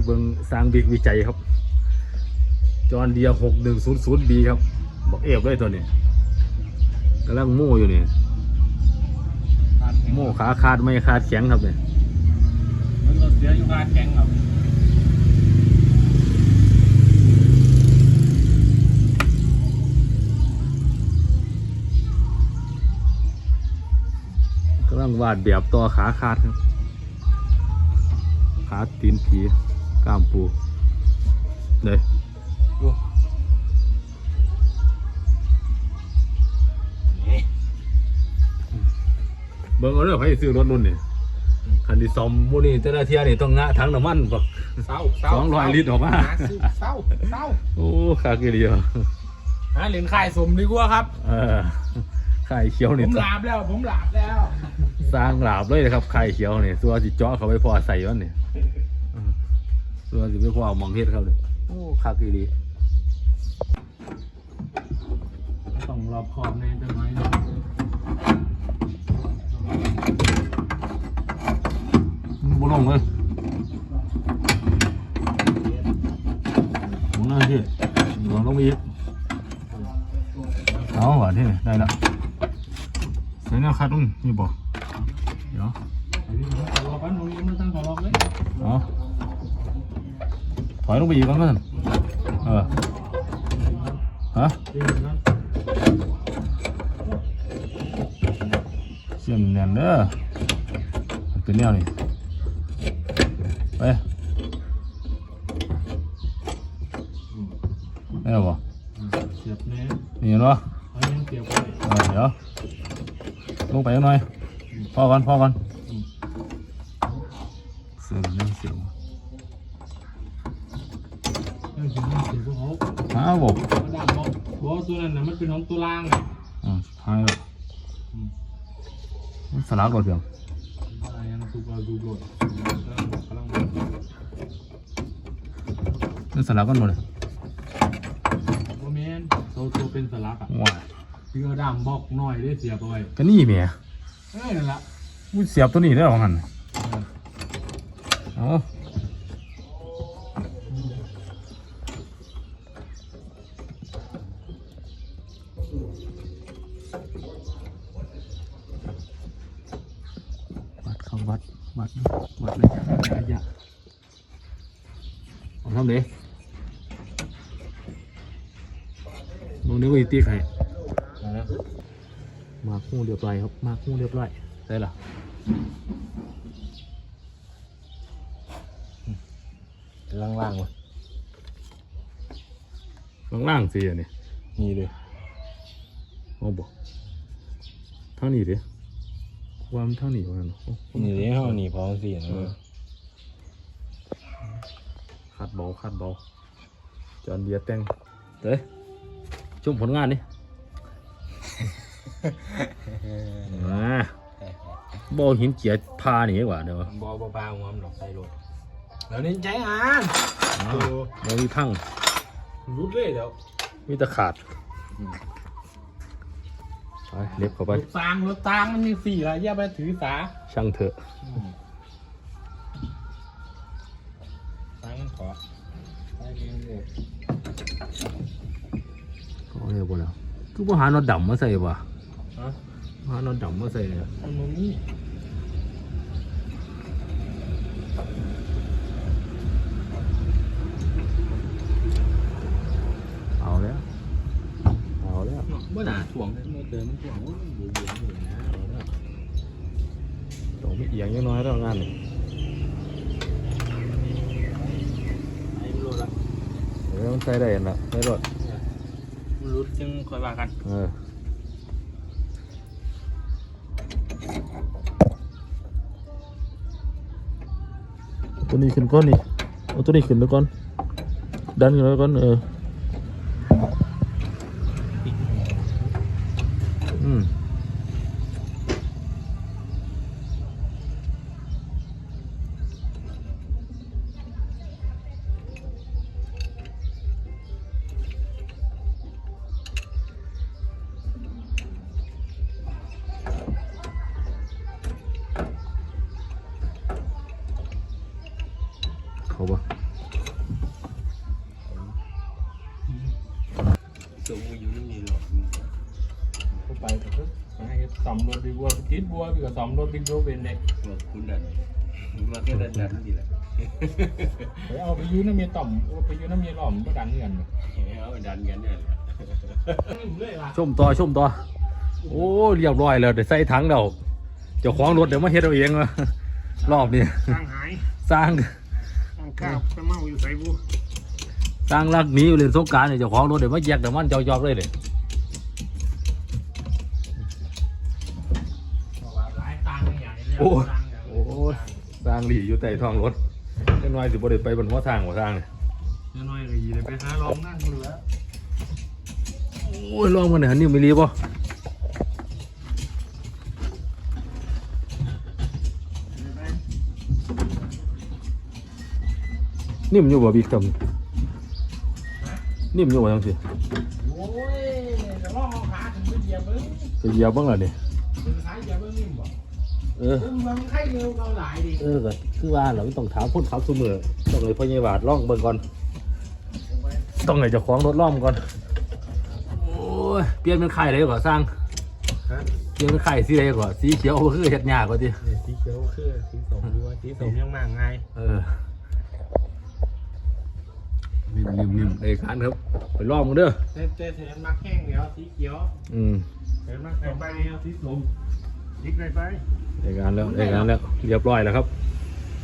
มาเบิ่งสร้างบิ๊กวิจัยครับ จอห์นเดียหกหนึ่งศูนย์ศูนย์บีครับ บอกเอฟเลยตัวนี้กำลังโม่อยู่นี่โม่ขาขาดไม่ขาดแข็งครับเนี่ยมันรถเสียอยู่งานแข่งครับกำลังวาดแบบต่อขาขาดครับ ขาตีนผี กล้ามปูเลยเบิ่งเอาเรื่องให้ซื้อรถรุ่นนี่คันที่ซ่อมมูนี่แต่ละเที่ยนี่ต้องงะถังน้ำมันบักเศร้าเศร้าสองร้อยลิตรออกมาหซื้เศร้าเศร้าโอ้ขากี่เดียวหาเหรียญขายสมดีกว่าครับเออไข่เขียวผนี่มหลาบแล้ว ผมหลาบแล้ว สร้างหลาบเลยนะครับไข่เขียวนี่ตัวสิเจาะเขาไปพอใส่วันนี่เออ ตัวสิไปพอเอามองเฮ็ดเขาเลยโอ้ขากี่ดีต้องรอบขอบในจะน้อยบุลงเลยหมุนหน้าที่ลองลงไปอีกเอาหวานที่นี่ได้แล้วใส่แนวคัดมึงนี่บอกเดี๋ยว รอกันผมยังไม่ตั้งขอรอบเลย เอาถ อยลงไปอีกก่อนก่อนเออฮะเสียมแน่นเด้อมันเป็นแนวนี่ไปได้หรอบ่เสียบแน่นี่เห็นปะเอายังเสียบไปเออเดี๋ยวลงไปหน่อยพอกันพอกันเสียมยังเสียมยังเสียบยังเสียบ พวกเขาหาบอกมันดังบอกบอกว่าตัวนั้นน่ะมันเป็นของตัวล่างไงอ่าสุดท้ายแล้วมันสลักก่อนเพียงอ่ายังถูกเอาถูกโหลดกำลังบอกกำลังบอกมันสลักกันหมดเลยว่าแมนตัวตัวเป็นสลักอะว้ายพี่ก็ดามบอกหน่อยได้เสียบเอาไว้ก็นี่เมียเอ้ยนั่นละกูเสียบตัวนี้ได้หรอหันเอาวัดเข้า วัดวัดวัดเลยระยะเอาทำเด้มึงนึกว่าอีตีใครมาคู่เรียบร้อยครับ มาคู่เรียบร้อยได้ละล่างล่างวะข้างล่างสิอันนี้นี่เลยเอาบอกทางนี้ดิ ว่ามันทางนี้ว่างั้นเหรอโอ้นี่เลยเขาหนีพอสินะคัดเบาคัดเบาจอนเบียร์แต่งเด้ยชมผลงานนี่มาบอหินเกียร์พาหนีดีกว่าเดี๋ยวบอบอบางวมดอกใส่รถแล้วนี่ใช้งานบอมีพังรุดเลยเดี๋ยวมีแตะขาด ไปเล็บเข้าไป รถตางรถตางมันยังสี่ละอย่าไปถือสาช่างเถอะตางขอไปเรียนเลยเขาเรียกว่าแล้วคือว่าหาน็อตดำมาใส่ป่ะฮะหาน็อตดำมาใส่เนี่ย มันบ่มี เลยเมื่อเติมมันถ่วงโอ้ยอยู่เย็นอยู่นะเอาแล้วต้องไม่เอียงยังน้อยแล้วงานนี่ไอ้มันรุดละเดี๋ยวมันใส่ได้นะใส่รถมันรุดจึงคอยว่ากันเออตัวนี้ขึ้นก้อนนี่เอาตัวนี้ขึ้นไปก่อนดันขึ้นไปก่อนเออ 음. 봐봐. 음. าปะสอมรถดีบัวติดบัวพี่ก็สอมรถบิ๊กโดเป็นเด็กคุณดันมาแค่ดันดันดีแหละไปเอาไปอยูน้ำเมียต่อมเอาไปอยูน้ำเมียหล่อมก็ดันเงินเอาดันกันเนี่ยเลยว่ะชมต่อชมต่อโอ้เรียบร้อยแล้วเดี๋ยวใส่ถังเดี๋ยวเจ้าของรถเดี๋ยวมาเฮ็ดเอาเองวะรอบนี้สร้างหายสร้างสร้างข้าวไปเมาอยู่ใส่บูสร้างรักหนี้อยู่เล่นสงกรารเนี่ยเจ้าของรถเดี๋ยวมาแยกเดี๋ยวมันจอกๆเลยเลย ตังค์อย่างนี้โอ้สร้างหลีอยู่ใต้ท้องรถจังน้อยสิบ่ได้ไปบนหัวทางหัวทางเนี่ยน้อยเลยเลยไปหาลองนั่งดูแล้วโอ้ยลองมันหน่อยนี่ไม่รีบ่นิ่มอยู่บ่บิ๊กทำนิ่มอยู่บ่จังสิโอ้ยจะลองเอาขาถึงไปเหยียบมึงจะเหยียบบ้างล่ะนี่ถึงขาเหยียบมึงนิ่มบ่ เออมึงมันไข้เร็วเกาหลายดิเออก็คือว่าเราต้องถามคนขับซุมือต้องเลยพ่อใหญ่บาทล่องเบิ่งก่อน ต้องเลยเจ้าของรถล่อมก่อน โอ้ยเปลี่ยนเป็นไข่เลยก่อนสร้างฮะเปลี่ยนเป็นไข่สีอะไรก่อนสีเขียวก็คือเห็ดหญ้ากว่าดิเนี่ยสีเขียวคือสีส้มด้วยสีส้มยังมากไงเออนิ่มนิ่มนิ่มเอกการครับ ไปล่อมกันเด้อเต้เต้เห็นมักแห้งเดียวสีเขียว อืมเห็นมักแห้งไปเดียวสีส้ม ดิกไรไปเอกงานแล้วเอกงานแล้ว เรียบร้อยแล้วครับ